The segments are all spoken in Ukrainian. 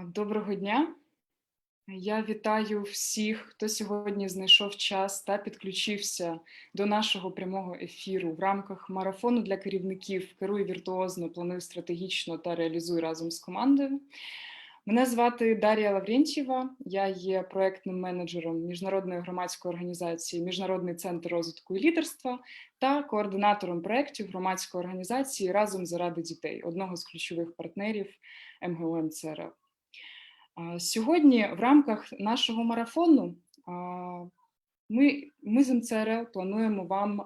Доброго дня. Я вітаю всіх, хто сьогодні знайшов час та підключився до нашого прямого ефіру в рамках марафону для керівників Керуй віртуозно, плануй стратегічно та реалізуй разом з командою. Мене звати Дар'я Лаврентьєва, я є проектним менеджером міжнародної громадської організації Міжнародний центр розвитку і лідерства та координатором проєктів громадської організації Разом заради дітей, одного з ключових партнерів МГУ МЦРЛ. Сьогодні в рамках нашого марафону ми, ми з МЦРЛ плануємо вам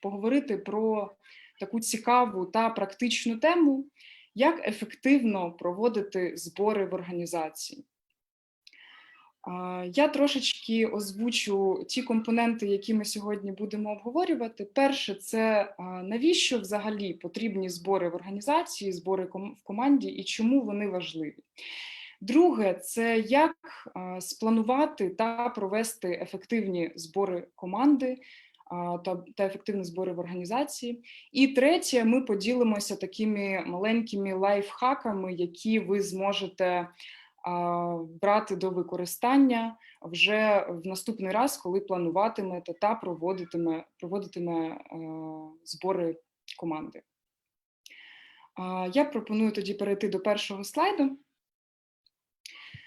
поговорити про таку цікаву та практичну тему, як ефективно проводити збори в організації. Я трошечки озвучу ті компоненти, які ми сьогодні будемо обговорювати. Перше, це навіщо взагалі потрібні збори в організації, збори в команді і чому вони важливі. Друге, це як спланувати та провести ефективні збори команди та, та ефективні збори в організації. І третє, ми поділимося такими маленькими лайфхаками, які ви зможете брати до використання вже в наступний раз, коли плануватимете та проводитиме, проводитиме е, збори команди. Я пропоную тоді перейти до першого слайду.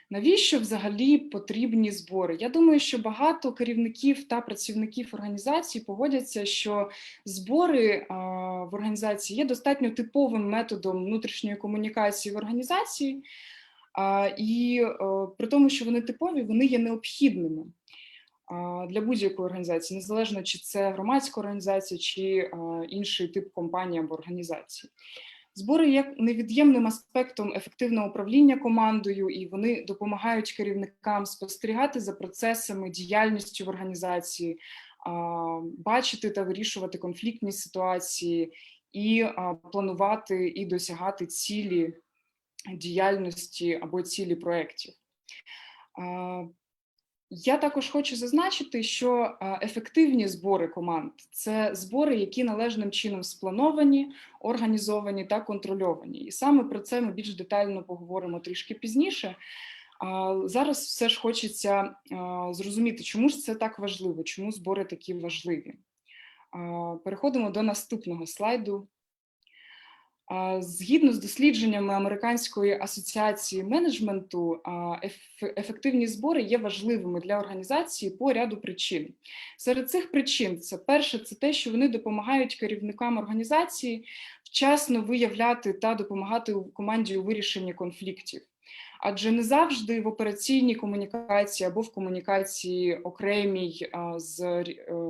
Навіщо взагалі потрібні збори? Я думаю, що багато керівників та працівників організації погодяться, що збори в організації є достатньо типовим методом внутрішньої комунікації в організації, і при тому, що вони типові, вони є необхідними для будь-якої організації, незалежно чи це громадська організація, чи інший тип компанії або організації. Збори є невід'ємним аспектом ефективного управління командою, і вони допомагають керівникам спостерігати за процесами діяльністю в організації, бачити та вирішувати конфліктні ситуації і планувати і досягати цілі діяльності або цілі проєктів. Я також хочу зазначити, що ефективні збори команд це збори, які належним чином сплановані, організовані та контрольовані. І саме про це ми більш детально поговоримо трішки пізніше. Зараз все ж хочеться зрозуміти, чому ж це так важливо, чому збори такі важливі. Переходимо до наступного слайду. Згідно з дослідженнями Американської асоціації менеджменту, ефективні збори є важливими для організації по ряду причин. Серед цих причин це перше, це те, що вони допомагають керівникам організації вчасно виявляти та допомагати команді у вирішенні конфліктів. Адже не завжди в операційній комунікації або в комунікації окремій з е,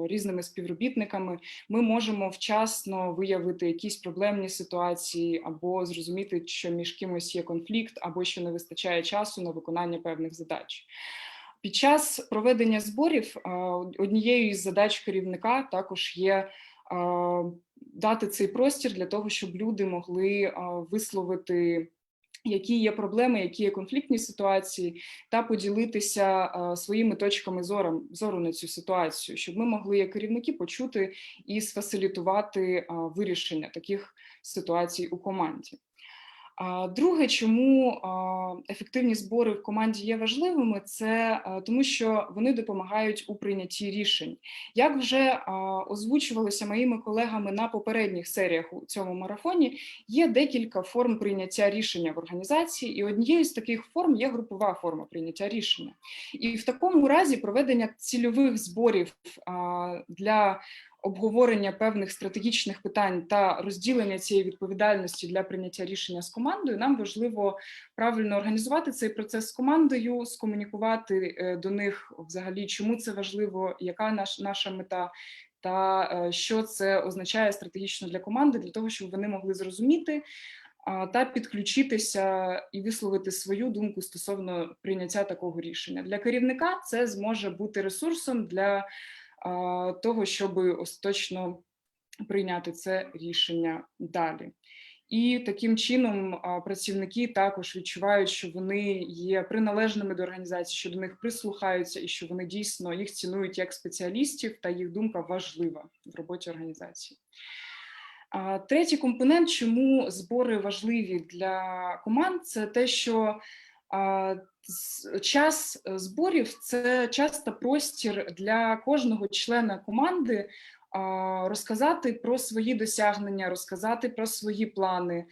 різними співробітниками ми можемо вчасно виявити якісь проблемні ситуації, або зрозуміти, що між кимось є конфлікт, або що не вистачає часу на виконання певних задач. Під час проведення зборів однією із задач керівника також є дати цей простір для того, щоб люди могли висловити. Які є проблеми, які є конфліктні ситуації, та поділитися своїми точками зору, зору на цю ситуацію, щоб ми могли як керівники почути і сфасилітувати вирішення таких ситуацій у команді. Друге, чому ефективні збори в команді є важливими, це тому, що вони допомагають у прийнятті рішень. Як вже озвучувалося моїми колегами на попередніх серіях у цьому марафоні, є декілька форм прийняття рішення в організації, і однією з таких форм є групова форма прийняття рішення. І в такому разі проведення цільових зборів для обговорення певних стратегічних питань та розділення цієї відповідальності для прийняття рішення з командою, нам важливо правильно організувати цей процес з командою, скомунікувати е, до них взагалі, чому це важливо, яка наш, наша мета. Та е, що це означає стратегічно для команди, для того, щоб вони могли зрозуміти та підключитися і висловити свою думку стосовно прийняття такого рішення. Для керівника це зможе бути ресурсом для того, щоб остаточно прийняти це рішення далі. І таким чином працівники також відчувають, що вони є приналежними до організації, що до них прислухаються, і що вони дійсно їх цінують як спеціалістів, та їх думка важлива в роботі організації. Третій компонент, чому збори важливі для команд, це те, що Час е, зборів це часто простір для кожного члена команди розказати про свої досягнення, розказати про свої плани,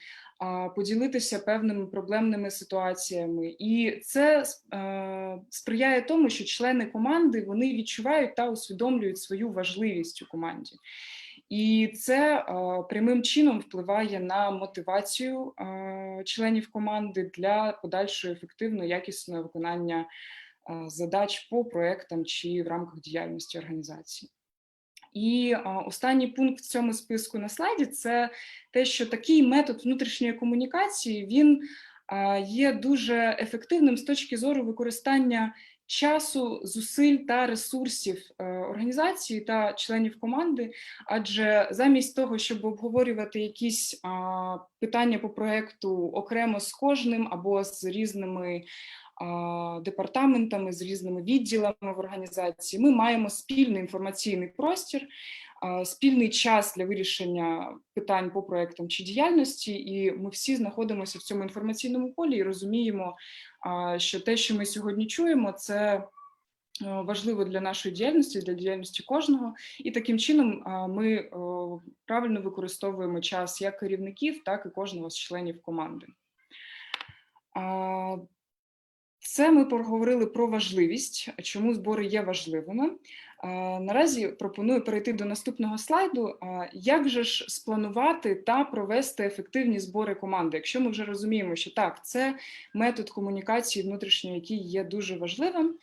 поділитися певними проблемними ситуаціями. І це е, сприяє тому, що члени команди вони відчувають та усвідомлюють свою важливість у команді. І це прямим чином впливає на мотивацію членів команди для подальшого ефективного якісного виконання задач по проектам чи в рамках діяльності організації. І останній пункт в цьому списку на слайді це те, що такий метод внутрішньої комунікації він є дуже ефективним з точки зору використання часу, зусиль та ресурсів е, організації та членів команди. Адже замість того, щоб обговорювати якісь питання по проекту окремо з кожним або з різними департаментами, з різними відділами в організації, ми маємо спільний інформаційний простір, спільний час для вирішення питань по проектам чи діяльності, і ми всі знаходимося в цьому інформаційному полі і розуміємо, що те, що ми сьогодні чуємо, це е, важливо для нашої діяльності, для діяльності кожного, і таким чином ми е, правильно використовуємо час як керівників, так і кожного з членів команди. Це ми поговорили про важливість, чому збори є важливими. Наразі пропоную перейти до наступного слайду. Як же ж спланувати та провести ефективні збори команди? Якщо ми вже розуміємо, що так, це метод комунікації внутрішньої, який є дуже важливим.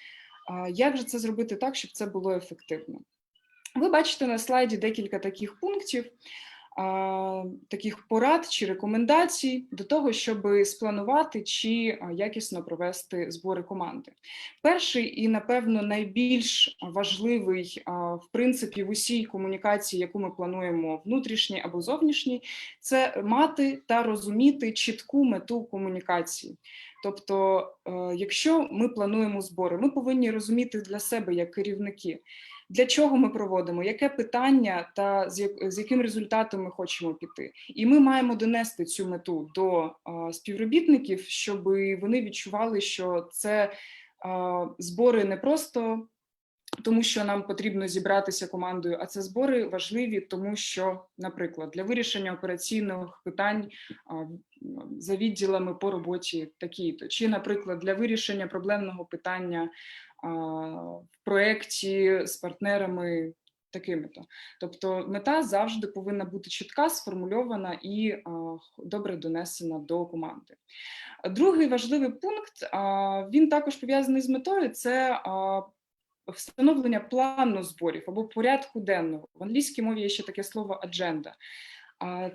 Як же це зробити так, щоб це було ефективно? Ви бачите на слайді декілька таких пунктів, таких порад чи рекомендацій до того, щоб спланувати чи якісно провести збори команди. Перший і, напевно, найбільш важливий в принципі в усій комунікації, яку ми плануємо внутрішній або зовнішній, це мати та розуміти чітку мету комунікації. Тобто, е, якщо ми плануємо збори, ми повинні розуміти для себе як керівники, для чого ми проводимо, яке питання та з як- з яким результатом ми хочемо піти. І ми маємо донести цю мету до співробітників, щоб вони відчували, що це збори не просто тому, що нам потрібно зібратися командою, а це збори важливі, тому що, наприклад, для вирішення операційних питань за відділами по роботі такі-то, чи, наприклад, для вирішення проблемного питання в проєкті з партнерами такими-то. Тобто мета завжди повинна бути чітка, сформульована і добре донесена до команди. Другий важливий пункт він також пов'язаний з метою. Це встановлення плану зборів або порядку денного. В англійській мові є ще таке слово адженда.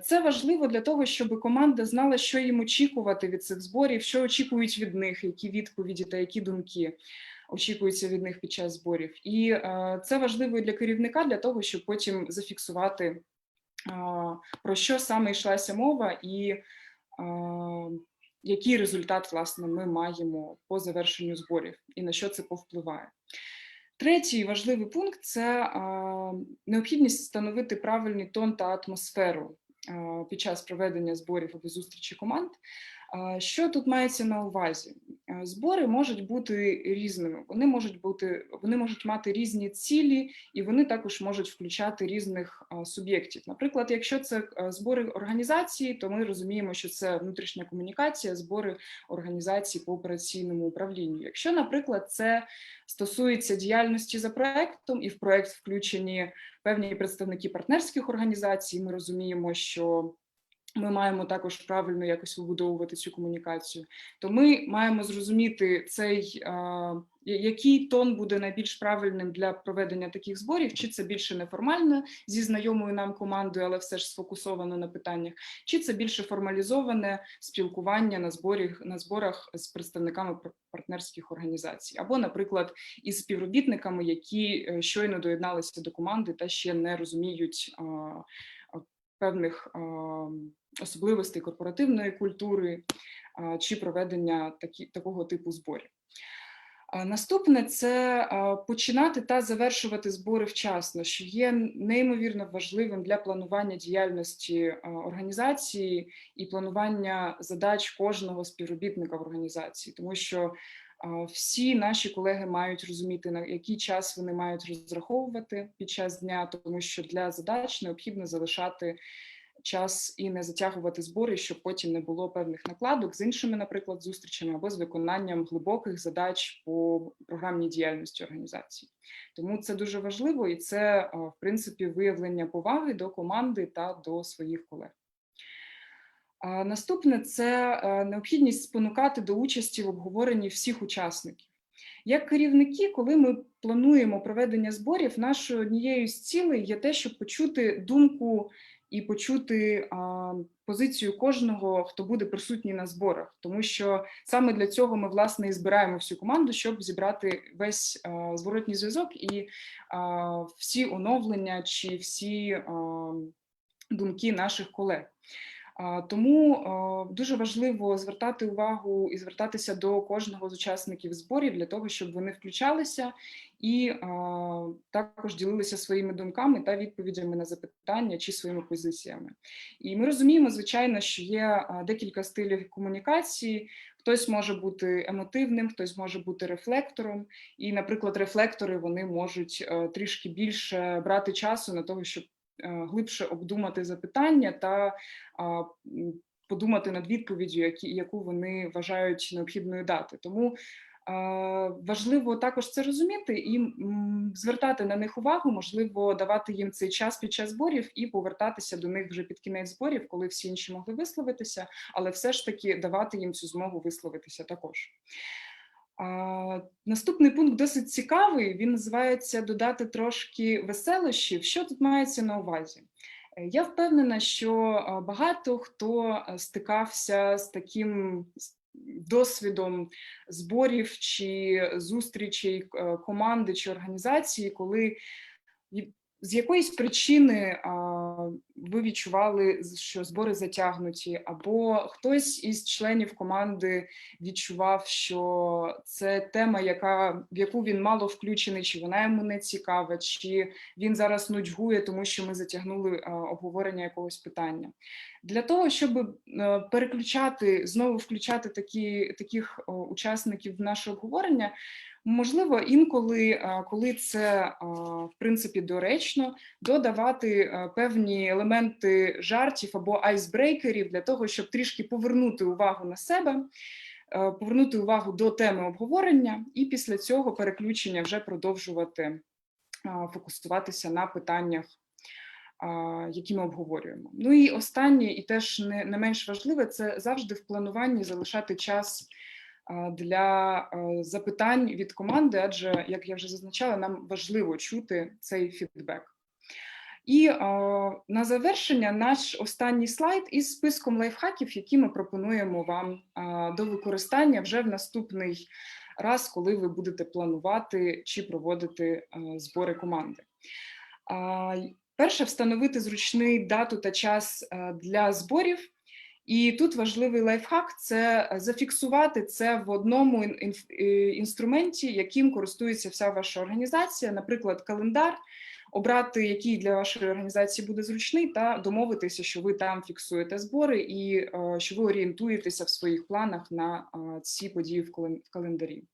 Це важливо для того, щоб команда знала, що їм очікувати від цих зборів, що очікують від них, які відповіді та які думки очікуються від них під час зборів. І е, це важливо для керівника для того, щоб потім зафіксувати, про що саме йшлася мова і який результат власне ми маємо по завершенню зборів і на що це повпливає. Третій важливий пункт це необхідність встановити правильний тон та атмосферу під час проведення зборів або зустрічі команд. Що тут мається на увазі? Збори можуть бути різними. Вони можуть бути, вони можуть мати різні цілі, і вони також можуть включати різних суб'єктів. Наприклад, якщо це збори організації, то ми розуміємо, що це внутрішня комунікація, збори організації по операційному управлінню. Якщо, наприклад, це стосується діяльності за проектом, і в проект включені певні представники партнерських організацій, ми розуміємо, що ми маємо також правильно якось вибудовувати цю комунікацію. То ми маємо зрозуміти цей який тон буде найбільш правильним для проведення таких зборів, чи це більше неформально зі знайомою нам командою, але все ж сфокусовано на питаннях, чи це більше формалізоване спілкування на зборах на зборах з представниками партнерських організацій, або, наприклад, із співробітниками, які е, щойно доєдналися до команди та ще не розуміють певних особливостей корпоративної культури чи проведення такі, такого типу зборів. Наступне це починати та завершувати збори вчасно, що є неймовірно важливим для планування діяльності організації і планування задач кожного співробітника в організації, тому що всі наші колеги мають розуміти, на який час вони мають розраховувати під час дня, тому що для задач необхідно залишати час і не затягувати збори, щоб потім не було певних накладок з іншими, наприклад, зустрічами або з виконанням глибоких задач по програмній діяльності організації. Тому це дуже важливо, і це е, в принципі виявлення поваги до команди та до своїх колег. Наступне це е, необхідність спонукати до участі в обговоренні всіх учасників. Як керівники, коли ми плануємо проведення зборів, нашою однією з цілей є те, щоб почути думку і почути а, позицію кожного, хто буде присутній на зборах, тому що саме для цього ми власне і збираємо всю команду, щоб зібрати весь а, зворотній зв'язок і а, всі оновлення чи всі а, думки наших колег. А, Тому а, дуже важливо звертати увагу і звертатися до кожного з учасників зборів для того, щоб вони включалися і а, також ділилися своїми думками та відповідями на запитання чи своїми позиціями. І ми розуміємо, звичайно, що є декілька стилів комунікації. Хтось може бути емотивним, хтось може бути рефлектором. І, наприклад, рефлектори вони можуть е, трішки більше брати часу на того, щоб е, глибше обдумати запитання та подумати над відповіддю, яку вони вважають необхідною дати. Тому важливо також це розуміти і звертати на них увагу, можливо, давати їм цей час під час зборів і повертатися до них вже під кінець зборів, коли всі інші могли висловитися, але все ж таки давати їм цю змогу висловитися також. А, Наступний пункт досить цікавий. Він називається Додати трошки веселощів. Що тут мається на увазі? Е, Я впевнена, що багато хто стикався з таким досвідом зборів чи зустрічей е, команди чи організації, коли з якоїсь причини а, ви відчували, що збори затягнуті, або хтось із членів команди відчував, що це тема, яка в яку він мало включений, чи вона йому не цікава, чи він зараз нудьгує, тому що ми затягнули а, обговорення якогось питання. Для того, щоб е, переключати, знову включати такі, таких о, учасників в наше обговорення, можливо, інколи, е, коли це е, в принципі доречно, додавати е, певні елементи жартів або айсбрейкерів для того, щоб трішки повернути увагу на себе. Повернути увагу до теми обговорення, і після цього переключення вже продовжувати фокусуватися на питаннях, які ми обговорюємо. Ну і останнє, і теж не, менш важливе, це завжди в плануванні залишати час для запитань від команди, адже, як я вже зазначала, нам важливо чути цей фідбек. І на завершення наш останній слайд із списком лайфхаків, які ми пропонуємо вам до використання вже в наступний раз, коли ви будете планувати чи проводити збори команди. Перше, встановити зручний дату та час для зборів. І тут важливий лайфхак це зафіксувати це в одному е, інструменті, яким користується вся ваша організація, наприклад, календар, обрати, який для вашої організації буде зручний, та домовитися, що ви там фіксуєте збори і е, що ви орієнтуєтеся в своїх планах на е, ці події в календарі.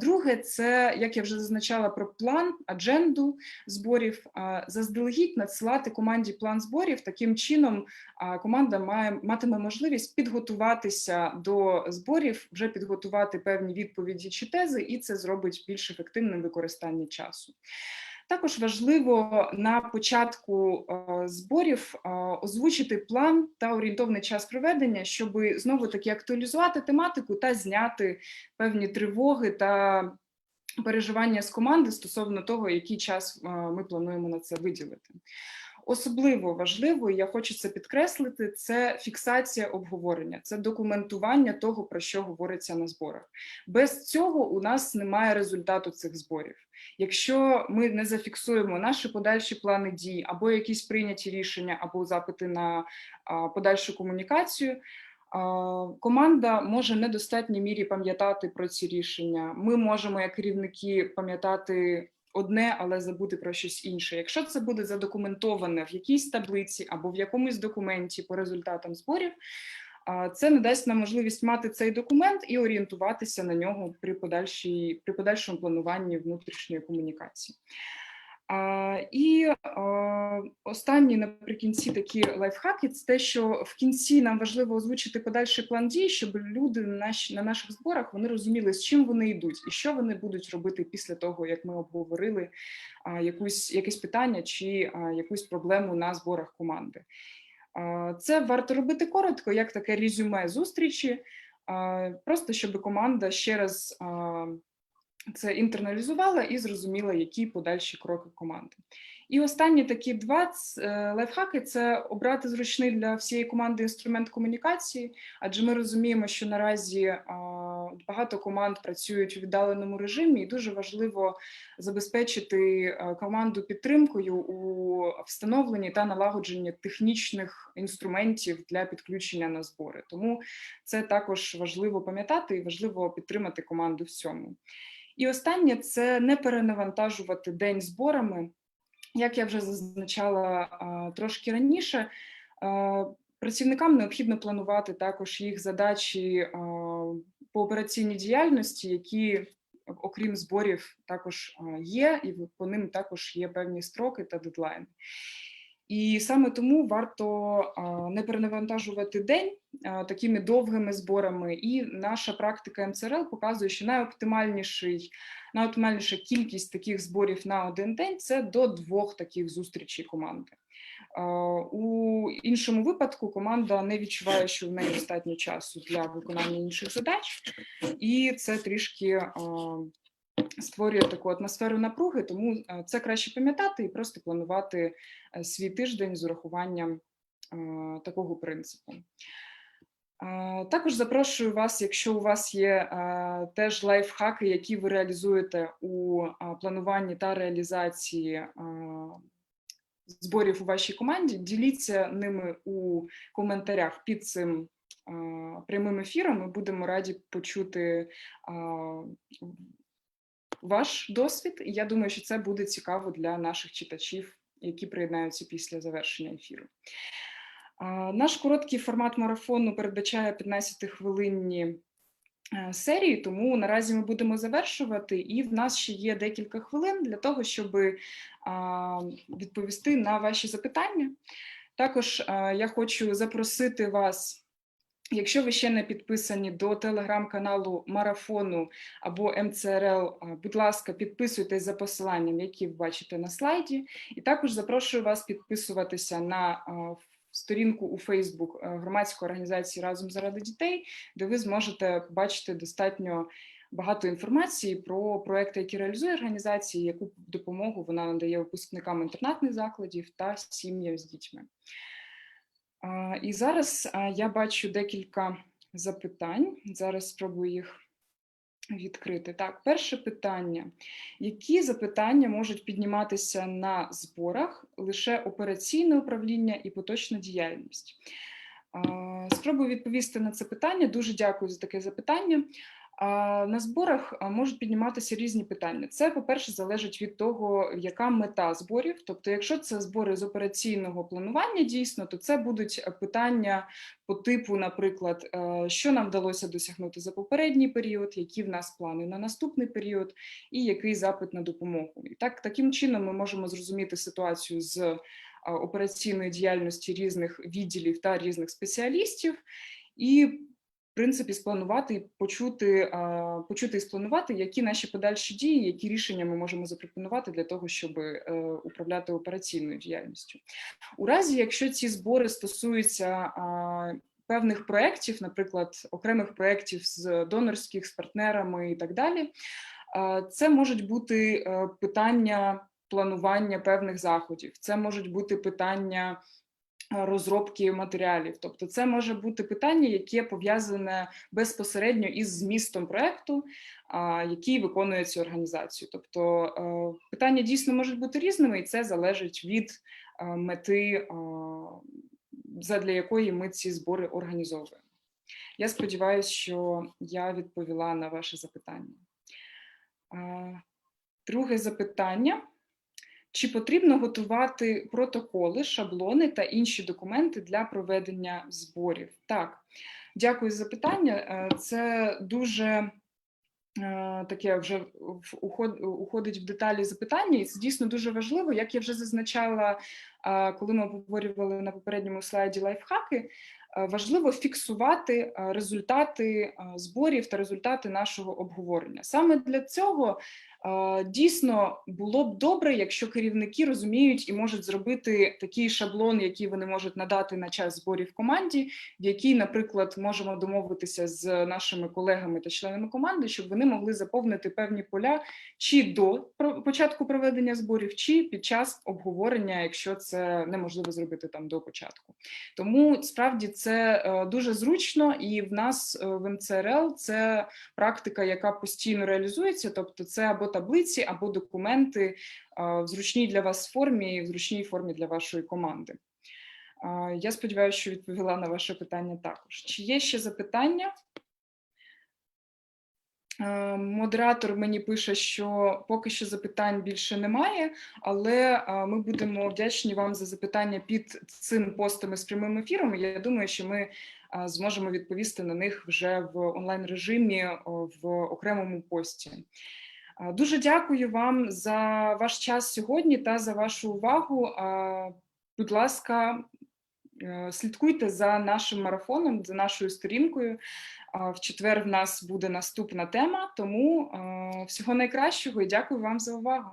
Друге, це як я вже зазначала про план, адженду зборів. Заздалегідь надсилати команді план зборів. Таким чином команда має матиме можливість підготуватися до зборів, вже підготувати певні відповіді чи тези, і це зробить більш ефективним використання часу. Також важливо на початку е, зборів е, озвучити план та орієнтовний час проведення, щоб знову таки актуалізувати тематику та зняти певні тривоги та переживання з команди стосовно того, який час е, ми плануємо на це виділити. Особливо важливо, і я хочу це підкреслити, це фіксація обговорення, це документування того, про що говориться на зборах. Без цього у нас немає результату цих зборів. Якщо ми не зафіксуємо наші подальші плани дій або якісь прийняті рішення, або запити на подальшу комунікацію, Команда може недостатній мірі пам'ятати про ці рішення. Ми можемо, як керівники, пам'ятати одне, але забути про щось інше. Якщо це буде задокументоване в якійсь таблиці або в якомусь документі по результатам зборів, це надасть нам можливість мати цей документ і орієнтуватися на нього при подальшій при подальшому плануванні внутрішньої комунікації. А, І а, останні наприкінці такі лайфхаки це те, що в кінці нам важливо озвучити подальший план дій, щоб люди на, наш, на наших зборах вони розуміли, з чим вони йдуть і що вони будуть робити після того, як ми обговорили а, якусь якесь питання чи а, якусь проблему на зборах команди. Це варто робити коротко, як таке резюме зустрічі, просто щоб команда ще раз. Це інтерналізувала і зрозуміла, які подальші кроки команди. І останні такі два е, лайфхаки це обрати зручний для всієї команди інструмент комунікації, адже ми розуміємо, що наразі багато команд працюють у віддаленому режимі, і дуже важливо забезпечити команду підтримкою у встановленні та налагодженні технічних інструментів для підключення на збори. Тому це також важливо пам'ятати і важливо підтримати команду в цьому. І останнє це не перенавантажувати день зборами. Як я вже зазначала трошки раніше, працівникам необхідно планувати також їх задачі по операційній діяльності, які, окрім зборів, також є, і по ним також є певні строки та дедлайни. І саме тому варто не перенавантажувати день такими довгими зборами. І наша практика МЦРЛ показує, що найоптимальніший, найоптимальніша кількість таких зборів на один день це до двох таких зустрічей команди. У іншому випадку команда не відчуває, що в неї достатньо часу для виконання інших задач, і це трішки створює таку атмосферу напруги, тому е, це краще пам'ятати і просто планувати е, свій тиждень з урахуванням е, такого принципу. Також запрошую вас, якщо у вас є теж лайфхаки, які ви реалізуєте у плануванні та реалізації зборів у вашій команді, діліться ними у коментарях під цим прямим ефіром. Ми будемо раді почути ваш досвід. І я думаю, що це буде цікаво для наших читачів, які приєднаються після завершення ефіру. Наш короткий формат марафону передбачає 15-хвилинні е, серії, тому наразі ми будемо завершувати, і в нас ще є декілька хвилин для того, щоб відповісти на ваші запитання. Також я хочу запросити вас Якщо ви ще не підписані до телеграм-каналу Марафону або МЦРЛ, будь ласка, підписуйтесь за посиланням, які ви бачите на слайді, і також запрошую вас підписуватися на сторінку у Фейсбук громадської організації Разом заради дітей, де ви зможете побачити достатньо багато інформації про проекти, які реалізує організація, яку допомогу вона надає випускникам інтернатних закладів та сім'ям з дітьми. І зараз я бачу декілька запитань. Зараз спробую їх відкрити. Так, перше питання: які запитання можуть підніматися на зборах лише операційне управління і поточна діяльність? Спробую відповісти на це питання. Дуже дякую за таке запитання. На зборах можуть підніматися різні питання. Це, по-перше, залежить від того, яка мета зборів. Тобто, якщо це збори з операційного планування, дійсно, то це будуть питання по типу, наприклад, е, що нам вдалося досягнути за попередній період, які в нас плани на наступний період, і який запит на допомогу. І так таким чином ми можемо зрозуміти ситуацію з операційної діяльності різних відділів та різних спеціалістів. І принципі спланувати почути, почути і спланувати, які наші подальші дії, які рішення ми можемо запропонувати для того, щоб е, управляти операційною діяльністю. У разі, якщо ці збори стосуються певних проєктів, наприклад, окремих проєктів з донорських, з партнерами і так далі, це можуть бути е, питання планування певних заходів, це можуть бути питання розробки матеріалів. Тобто, це може бути питання, яке пов'язане безпосередньо із змістом проекту, який виконує цю організацію. Тобто е, питання дійсно можуть бути різними, і це залежить від е, мети, задля якої ми ці збори організовуємо. Я сподіваюся, що я відповіла на ваше запитання. Друге запитання. Чи потрібно готувати протоколи, шаблони та інші документи для проведення зборів? Так, дякую за питання. Е, Це дуже е, таке вже уходить в деталі запитання, і це дійсно дуже важливо. Як я вже зазначала, е, коли ми обговорювали на попередньому слайді лайфхаки, важливо фіксувати е, результати е, зборів та результати нашого обговорення. Саме для цього Е, Дійсно, було б добре, якщо керівники розуміють і можуть зробити такий шаблон, який вони можуть надати на час зборів команді, в який, наприклад, можемо домовитися з нашими колегами та членами команди, щоб вони могли заповнити певні поля чи до початку проведення зборів, чи під час обговорення, якщо це неможливо зробити там до початку. Тому справді це е, дуже зручно, і в нас е, в МЦРЛ це практика, яка постійно реалізується, тобто це або таблиці, або документи е, в зручній для вас формі, в зручній формі для вашої команди. Я сподіваюся, що відповіла на ваше питання також. Чи є ще запитання? Е, Модератор мені пише, що поки що запитань більше немає, але е, ми будемо вдячні вам за запитання під цим постом з прямим ефіром. Я думаю, що ми е, зможемо відповісти на них вже в онлайн режимі в окремому пості. Дуже дякую вам за ваш час сьогодні та за вашу увагу. Будь ласка, слідкуйте за нашим марафоном, за нашою сторінкою. В четвер в нас буде наступна тема, тому е, всього найкращого і дякую вам за увагу.